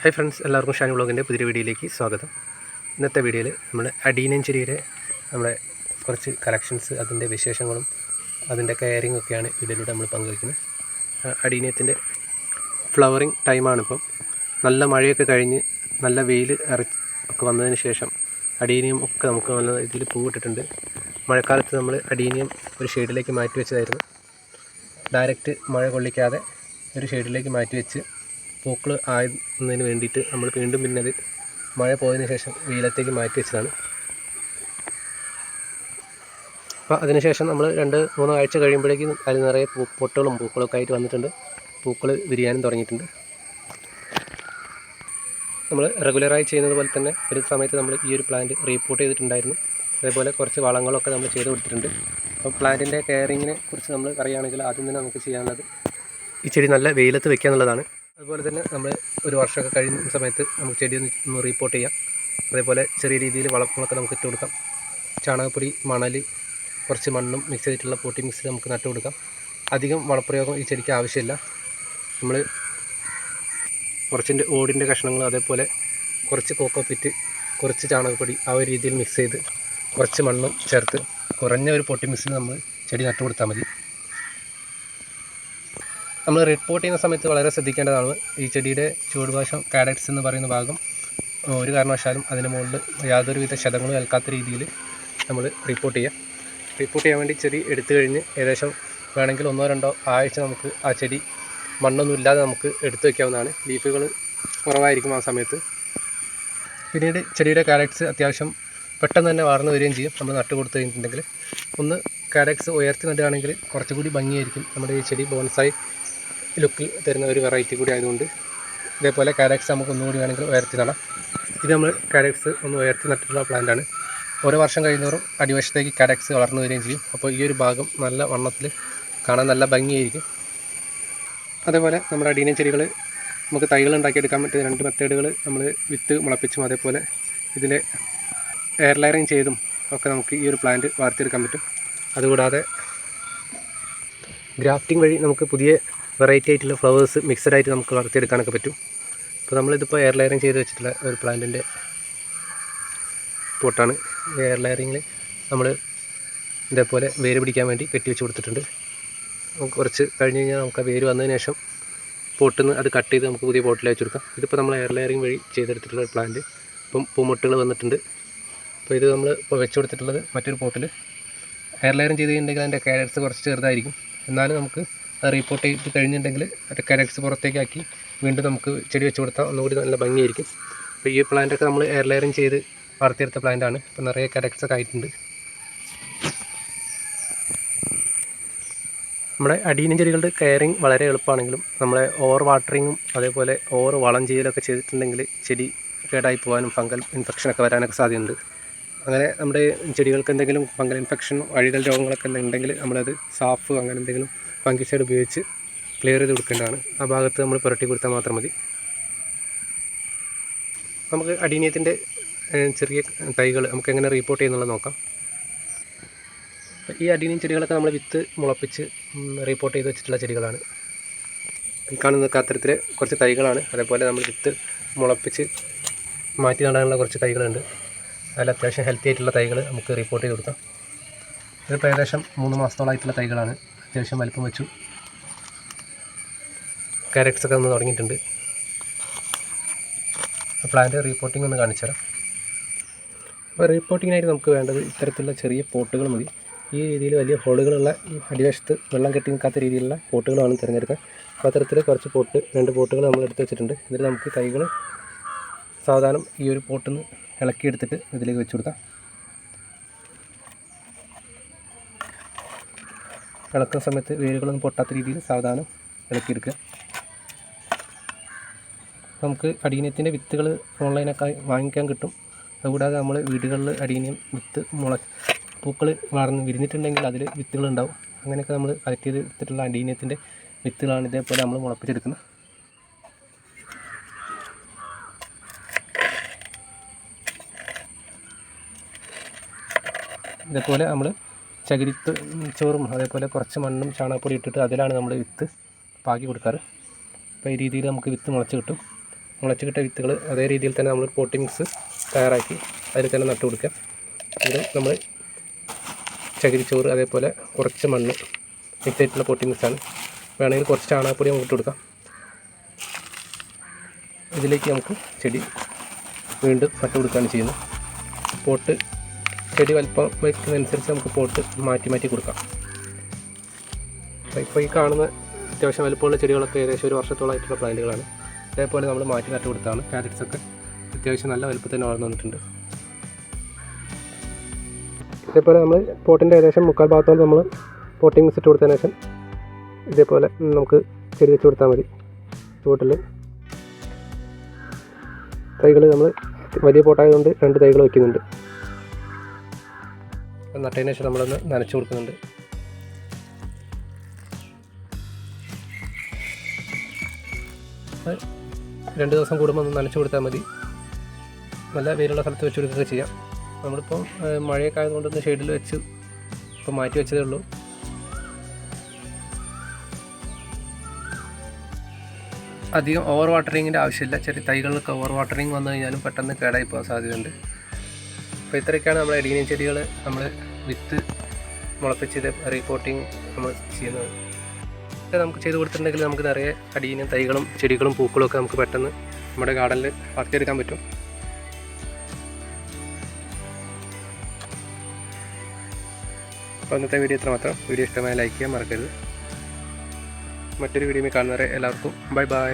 Hi friends എല്ലാവർക്കും ഷാൻ വ്ളോഗിന്റെ പുതിയ വീഡിയോയിലേക്ക് സ്വാഗതം. ഇന്നത്തെ വീഡിയോയിൽ നമ്മൾ അഡീനഞ്ചിരിയുടെ നമ്മുടെ കുറച്ച് കളക്ഷൻസ് അതിന്റെ വിശേഷങ്ങളും അതിന്റെ കെയറിങ് ഒക്കെയാണ് ഇതിലൂടെ നമ്മൾ പങ്കുവയ്ക്കുന്നത്. അടീനത്തിന്റെ ഫ്ലവറിങ് ടൈമാണിപ്പം നല്ല മഴയൊക്കെ കഴിഞ്ഞ് നല്ല വെയിൽ ഇറ ഒക്കെ വന്നതിന് ശേഷം അടീനയും ഒക്കെ നമുക്ക് നല്ല ഇതിൽ പൂവിട്ടിട്ടുണ്ട്. മഴക്കാലത്ത് നമ്മൾ അടീനിയം ഒരു ഷെയ്ഡിലേക്ക് മാറ്റി വെച്ചതായിരുന്നു. ഡയറക്റ്റ് മഴ കൊള്ളിക്കാതെ ഒരു ഷെയ്ഡിലേക്ക് മാറ്റി വെച്ച് പൂക്കൾ ആയതിന് വേണ്ടിയിട്ട് നമ്മൾ വീണ്ടും പിന്നെ അത് മഴ പോയതിന് ശേഷം വെയിലത്തേക്ക് മാറ്റി വെച്ചതാണ്. അപ്പോൾ അതിനുശേഷം നമ്മൾ രണ്ട് മൂന്ന് ആഴ്ച കഴിയുമ്പോഴേക്കും അതിൽ നിറയെ പൂ പൊട്ടുകളും പൂക്കളൊക്കെ ആയിട്ട് വന്നിട്ടുണ്ട്. പൂക്കൾ വിരിയാനും തുടങ്ങിയിട്ടുണ്ട്. നമ്മൾ റെഗുലറായി ചെയ്യുന്നത് പോലെ തന്നെ ഒരു സമയത്ത് നമ്മൾ ഈ ഒരു പ്ലാന്റ് റീപ്പോർട്ട് ചെയ്തിട്ടുണ്ടായിരുന്നു. അതേപോലെ കുറച്ച് വളങ്ങളൊക്കെ നമ്മൾ ചെയ്ത് കൊടുത്തിട്ടുണ്ട്. അപ്പോൾ പ്ലാന്റിന്റെ കെയറിങ്ങിനെ കുറിച്ച് നമ്മൾ അറിയുകയാണെങ്കിൽ ആദ്യം തന്നെ നമുക്ക് ചെയ്യാനുള്ളത് ഈ ചെടി നല്ല വെയിലത്ത് വെക്കുക എന്നുള്ളതാണ്. അതുപോലെ തന്നെ നമ്മൾ ഒരു വർഷമൊക്കെ കഴിയുന്ന സമയത്ത് നമുക്ക് ചെടി ഒന്ന് റീപ്പോർട്ട് ചെയ്യാം. അതേപോലെ ചെറിയ രീതിയിൽ വളങ്ങളൊക്കെ നമുക്ക് ഇട്ട് കൊടുക്കാം. ചാണകപ്പൊടി മണൽ കുറച്ച് മണ്ണും മിക്സ് ചെയ്തിട്ടുള്ള പൊട്ടി മിക്സ് നമുക്ക് നട്ടു കൊടുക്കാം. അധികം വളപ്രയോഗം ഈ ചെടിക്ക് ആവശ്യമില്ല. നമ്മൾ കുറച്ചിന്റെ ഓടിന്റെ കഷ്ണങ്ങൾ അതേപോലെ കുറച്ച് കോക്കോ പിറ്റ് കുറച്ച് ചാണകപ്പൊടി ആ ഒരു രീതിയിൽ മിക്സ് ചെയ്ത് കുറച്ച് മണ്ണും ചേർത്ത് കുറഞ്ഞ ഒരു പൊട്ടി മിക്സിൽ നമ്മൾ ചെടി നട്ടു കൊടുത്താൽ മതി. നമ്മൾ റിപ്പോർട്ട് ചെയ്യുന്ന സമയത്ത് വളരെ ശ്രദ്ധിക്കേണ്ടതാണ് ഈ ചെടിയുടെ ചുവടുവശം കാരറ്റ്സ് എന്ന് പറയുന്ന ഭാഗം ഒരു കാരണവശാലും അതിന് മുകളിൽ യാതൊരുവിധ ശതങ്ങളും ഏൽക്കാത്ത രീതിയിൽ നമ്മൾ റിപ്പോർട്ട് ചെയ്യുക റിപ്പോർട്ട് ചെയ്യാൻ വേണ്ടി ചെടി എടുത്തു കഴിഞ്ഞ് ഏകദേശം വേണമെങ്കിൽ ഒന്നോ രണ്ടോ ആഴ്ച നമുക്ക് ആ ചെടി മണ്ണൊന്നും ഇല്ലാതെ നമുക്ക് എടുത്തു വയ്ക്കാവുന്നതാണ് ലീഫുകൾ കുറവായിരിക്കും ആ സമയത്ത്. പിന്നീട് ചെടിയുടെ കാരറ്റ്സ് അത്യാവശ്യം പെട്ടെന്ന് തന്നെ വളർന്നു വരികയും ചെയ്യും. നമ്മൾ നട്ട് കൊടുത്തു കഴിഞ്ഞിട്ടുണ്ടെങ്കിൽ ഒന്ന് കാരക്സ് ഉയർത്തി നടുകയാണെങ്കിൽ കുറച്ചുകൂടി ഭംഗിയായിരിക്കും. നമ്മുടെ ഈ ചെടി ബോൺസായി ലുക്കിൽ തരുന്ന ഒരു വെറൈറ്റി കൂടി ആയതുകൊണ്ട് ഇതേപോലെ കാരക്സ് നമുക്ക് ഒന്നുകൂടി വേണമെങ്കിൽ ഉയർത്തി നടാം. ഇത് നമ്മൾ കാരക്സ് ഒന്ന് ഉയർത്തി നട്ടിട്ടുള്ള പ്ലാന്റാണ് ഓരോ വർഷം കഴിയുന്നവരും അടിവശത്തേക്ക് കാരക്സ് വളർന്നു വരികയും ചെയ്യും. അപ്പോൾ ഈ ഒരു ഭാഗം നല്ല വണ്ണത്തിൽ കാണാൻ നല്ല ഭംഗിയായിരിക്കും. അതേപോലെ നമ്മുടെ അടീന ചെടികൾ നമുക്ക് തൈകൾ ഉണ്ടാക്കിയെടുക്കാൻ പറ്റുന്ന രണ്ട് മെത്തേഡുകൾ നമ്മൾ വിത്ത് മുളപ്പിച്ചും അതേപോലെ ഇതിന്റെ എയർ ലയറിങ് ചെയ്തും ഒക്കെ നമുക്ക് ഈ ഒരു പ്ലാന്റ് വളർത്തിയെടുക്കാൻ പറ്റും. അതുകൂടാതെ ഗ്രാഫ്റ്റിംഗ് വഴി നമുക്ക് പുതിയ വെറൈറ്റി ആയിട്ടുള്ള ഫ്ലവേഴ്സ് മിക്സഡ് ആയിട്ട് നമുക്ക് വളർത്തിയെടുക്കാനൊക്കെ പറ്റും. അപ്പോൾ നമ്മളിതിപ്പോൾ എയർ ലയറിങ് ചെയ്ത് വെച്ചിട്ടുള്ള ഒരു പ്ലാന്റിന്റെ പോട്ടാണ്. എയർ ലയറിങ്ങിൽ നമ്മൾ ഇതേപോലെ വേര് പിടിക്കാൻ വേണ്ടി കെട്ടി വെച്ച് കൊടുത്തിട്ടുണ്ട്. നമുക്ക് കുറച്ച് കഴിഞ്ഞ് കഴിഞ്ഞാൽ നമുക്ക് ആ വേര് വന്നതിന് ശേഷം പോട്ടിൽ അത് കട്ട് ചെയ്ത് നമുക്ക് പുതിയ പോട്ടിൽ വെച്ച് കൊടുക്കാം. ഇതിപ്പോൾ നമ്മൾ എയർ ലെയറിങ് വഴി ചെയ്തെടുത്തിട്ടുള്ള ഒരു പ്ലാന്റ് ഇപ്പം പൂമുട്ടുകൾ വന്നിട്ടുണ്ട്. അപ്പോൾ ഇത് നമ്മൾ ഇപ്പോൾ വെച്ച് കൊടുത്തിട്ടുള്ളത് മറ്റൊരു പോട്ടിൽ. എയർ ലെയറിങ് ചെയ്ത് കഴിഞ്ഞിട്ടുണ്ടെങ്കിൽ അതിന്റെ കാരറ്റ്സ് കുറച്ച് ചെറുതായിരിക്കും. എന്നാലും നമുക്ക് അത് റിപ്പോർട്ട് ചെയ്ത് കഴിഞ്ഞിട്ടുണ്ടെങ്കിൽ അതിന്റെ കാരറ്റ്സ് പുറത്തേക്കാക്കി വീണ്ടും നമുക്ക് ചെടി വെച്ച് കൊടുത്താൽ ഒന്നുകൂടി നല്ല ഭംഗിയായിരിക്കും. അപ്പോൾ ഈ പ്ലാന്റൊക്കെ നമ്മൾ എയർ ലെയറിങ് ചെയ്ത് വളർത്തിയെടുത്ത പ്ലാന്റാണ് ഇപ്പോൾ നിറയെ കാരറ്റ്സ് ഒക്കെ ആയിട്ടുണ്ട്. നമ്മുടെ അടീന ചെടികളുടെ കെയറിങ് വളരെ എളുപ്പമാണെങ്കിലും നമ്മളെ ഓവർ വാട്ടറിങ്ങും അതേപോലെ ഓവർ വളം ചെയ്യലൊക്കെ ചെയ്തിട്ടുണ്ടെങ്കിൽ ചെടി കേടായി പോകാനും ഫംഗൽ ഇൻഫെക്ഷനൊക്കെ വരാനൊക്കെ സാധ്യതയുണ്ട്. അങ്ങനെ നമ്മുടെ ചെടികൾക്ക് എന്തെങ്കിലും ഫംഗൽ ഇൻഫെക്ഷൻ വഴികൾ രോഗങ്ങളൊക്കെ ഉണ്ടെങ്കിൽ നമ്മളത് സാഫ് അങ്ങനെ എന്തെങ്കിലും ഫംഗിസൈഡ് ഉപയോഗിച്ച് ക്ലിയർ ചെയ്ത് കൊടുക്കേണ്ടതാണ്. ആ ഭാഗത്ത് നമ്മൾ പുരട്ടി കൊടുത്താൽ മാത്രം മതി. നമുക്ക് അടീനിയത്തിന്റെ ചെറിയ തൈകൾ നമുക്ക് എങ്ങനെ റീപ്പോർട്ട് ചെയ്യുന്നുള്ളത് നോക്കാം. ഈ അടീനിയം ചെടികളൊക്കെ നമ്മൾ വിത്ത് മുളപ്പിച്ച് റീപ്പോർട്ട് ചെയ്ത് വെച്ചിട്ടുള്ള ചെടികളാണ്. ഈ കാണുന്ന കാത്തരത്തിൽ കുറച്ച് തൈകളാണ്. അതേപോലെ നമ്മൾ വിത്ത് മുളപ്പിച്ച് മാറ്റി നടാനുള്ള കുറച്ച് തൈകളുണ്ട്. അതിൽ അത്യാവശ്യം ഹെൽത്തി ആയിട്ടുള്ള തൈകൾ നമുക്ക് റിപ്പോർട്ട് ചെയ്ത് കൊടുക്കാം. ഇതിപ്പോൾ ഏകദേശം മൂന്ന് മാസത്തോളമായിട്ടുള്ള തൈകളാണ്. അത്യാവശ്യം വലിപ്പം വെച്ചു. കാരറ്റ്സ് ഒക്കെ ഒന്ന് തുടങ്ങിയിട്ടുണ്ട്. പ്ലാന്റ് റീപ്പോർട്ടിംഗ് ഒന്ന് കാണിച്ചു തരാം. അപ്പോൾ റീപ്പോർട്ടിങ്ങിനായിട്ട് നമുക്ക് വേണ്ടത് ഇത്തരത്തിലുള്ള ചെറിയ പോട്ടുകൾ മതി. ഈ രീതിയിൽ വലിയ ഹോളുകളുള്ള ഈ അടിവശത്ത് വെള്ളം കെട്ടി നിൽക്കാത്ത രീതിയിലുള്ള പോട്ടുകളാണ് തിരഞ്ഞെടുക്കുക. അപ്പോൾ അത്തരത്തിൽ കുറച്ച് പോട്ട് രണ്ട് പോട്ടുകൾ നമ്മൾ എടുത്ത് വെച്ചിട്ടുണ്ട്. എന്നിട്ട് നമുക്ക് തൈകൾ സാവധാനം ഈ ഒരു പോട്ടിൽ നിന്ന് ഇളക്കിയെടുത്തിട്ട് ഇതിലേക്ക് വെച്ച് കൊടുക്കാം. ഇളക്കുന്ന സമയത്ത് വേരുകളൊന്നും പൊട്ടാത്ത രീതിയിൽ സാവധാനം ഇളക്കിയെടുക്കുക. നമുക്ക് അടീനത്തിന്റെ വിത്തുകൾ ഓൺലൈനൊക്കെ വാങ്ങിക്കാൻ കിട്ടും. അതുകൂടാതെ നമ്മൾ വീടുകളിൽ അടീനിയം വിത്ത് മുള പൂക്കൾ വളർന്ന് വിരിഞ്ഞിട്ടുണ്ടെങ്കിൽ അതിൽ വിത്തുകളുണ്ടാവും. അങ്ങനെയൊക്കെ നമ്മൾ കളക്ട് ചെയ്ത് എടുത്തിട്ടുള്ള അടീനിയത്തിന്റെ വിത്തുകളാണ് ഇതേപോലെ നമ്മൾ മുളപ്പിച്ചെടുക്കുന്നത്. ഇതേപോലെ നമ്മൾ ചകിരി ചോറും അതേപോലെ കുറച്ച് മണ്ണും ചാണകപ്പൊടി ഇട്ടിട്ട് അതിലാണ് നമ്മൾ വിത്ത് പാകി കൊടുക്കാറ്. അപ്പോൾ ഈ രീതിയിൽ നമുക്ക് വിത്ത് മുളച്ച് കിട്ടും. മുളച്ച് കിട്ടിയ വിത്തുകൾ അതേ രീതിയിൽ തന്നെ നമ്മൾ പോട്ടിങ്സ് തയ്യാറാക്കി അതിൽ തന്നെ നട്ടു കൊടുക്കാം ഇത് നമ്മൾ ചകിരിച്ചോറ് അതേപോലെ കുറച്ച് മണ്ണ് മിക്സ് ആയിട്ടുള്ള പോട്ടി മിക്സാണ് വേണമെങ്കിൽ കുറച്ച് ചാണകപ്പൊടി നമുക്ക് ഇട്ട് കൊടുക്കാം. ഇതിലേക്ക് നമുക്ക് ചെടി വീണ്ടും നട്ടു കൊടുക്കുകയാണ് ചെയ്യുന്നത്. പോട്ട് ചെടി വലിപ്പം വയ്ക്കുന്നതനുസരിച്ച് നമുക്ക് പോട്ട് മാറ്റി മാറ്റി കൊടുക്കാം. ഇപ്പോൾ ഈ കാണുന്ന അത്യാവശ്യം വലുപ്പമുള്ള ചെടികളൊക്കെ ഏകദേശം ഒരു വർഷത്തോളമായിട്ടുള്ള പ്ലാന്റുകളാണ്. അതേപോലെ നമ്മൾ മാറ്റി നട്ട് കൊടുത്താണ്. ക്യാരറ്റ്സൊക്കെ അത്യാവശ്യം നല്ല വലുപ്പത്തിൽ വളർന്നു വന്നിട്ടുണ്ട്. ഇതേപോലെ നമ്മൾ പോട്ടിന്റെ ഏകദേശം മുക്കാൽ ഭാഗത്തോളം നമ്മൾ പോട്ടിങ് മിക്സ് ഇട്ട് കൊടുത്തതിന് ശേഷം ഇതേപോലെ നമുക്ക് ചെടി വെച്ച് കൊടുത്താൽ മതി. ചുവട്ടിൽ തൈകൾ നമ്മൾ വലിയ പോട്ടായതുകൊണ്ട് രണ്ട് തൈകൾ വയ്ക്കുന്നുണ്ട് നട്ടതിന് ശേഷം നമ്മളൊന്ന് നനച്ചു കൊടുക്കുന്നുണ്ട്. രണ്ട് ദിവസം കൂടുമ്പോൾ ഒന്ന് നനച്ചു കൊടുത്താൽ മതി. നല്ല വെയിലുള്ള സ്ഥലത്ത് വെച്ച് കൊടുക്കുകയൊക്കെ ചെയ്യാം. നമ്മളിപ്പോൾ മഴയൊക്കെ ആയതുകൊണ്ട് ഒന്ന് ഷെയ്ഡിൽ വെച്ച് ഇപ്പോൾ മാറ്റി വെച്ചതേ ഉള്ളൂ. അധികം ഓവർ വാട്ടറിങ്ങിന്റെ ആവശ്യമില്ല. ചെറിയ തൈകൾക്ക് ഓവർ വാട്ടറിങ് വന്നു കഴിഞ്ഞാലും പെട്ടെന്ന് കേടായി പോകാൻ സാധ്യതയുണ്ട്. അപ്പോൾ ഇത്രയൊക്കെയാണ് നമ്മൾ എടീനിയം ചെടികൾ നമ്മൾ വിത്ത് മുളപ്പിച്ച് റീപോർട്ടിങ് നമ്മൾ ചെയ്യുന്നത്. ഇത് നമുക്ക് ചെയ്ത് കൊടുത്തിട്ടുണ്ടെങ്കിൽ നമുക്ക് നിറയെ അടീനിയം തൈകളും ചെടികളും പൂക്കളും ഒക്കെ നമുക്ക് പെട്ടെന്ന് നമ്മുടെ ഗാർഡനിൽ വളർത്തിയെടുക്കാൻ പറ്റും. അപ്പോൾ ഇന്നത്തെ വീഡിയോ ഇത്ര മാത്രം വീഡിയോ ഇഷ്ടമായ ലൈക്ക് ചെയ്യാൻ മറക്കരുത്. മറ്റൊരു വീഡിയോ കാണുന്നവരെ എല്ലാവർക്കും ബൈ ബൈ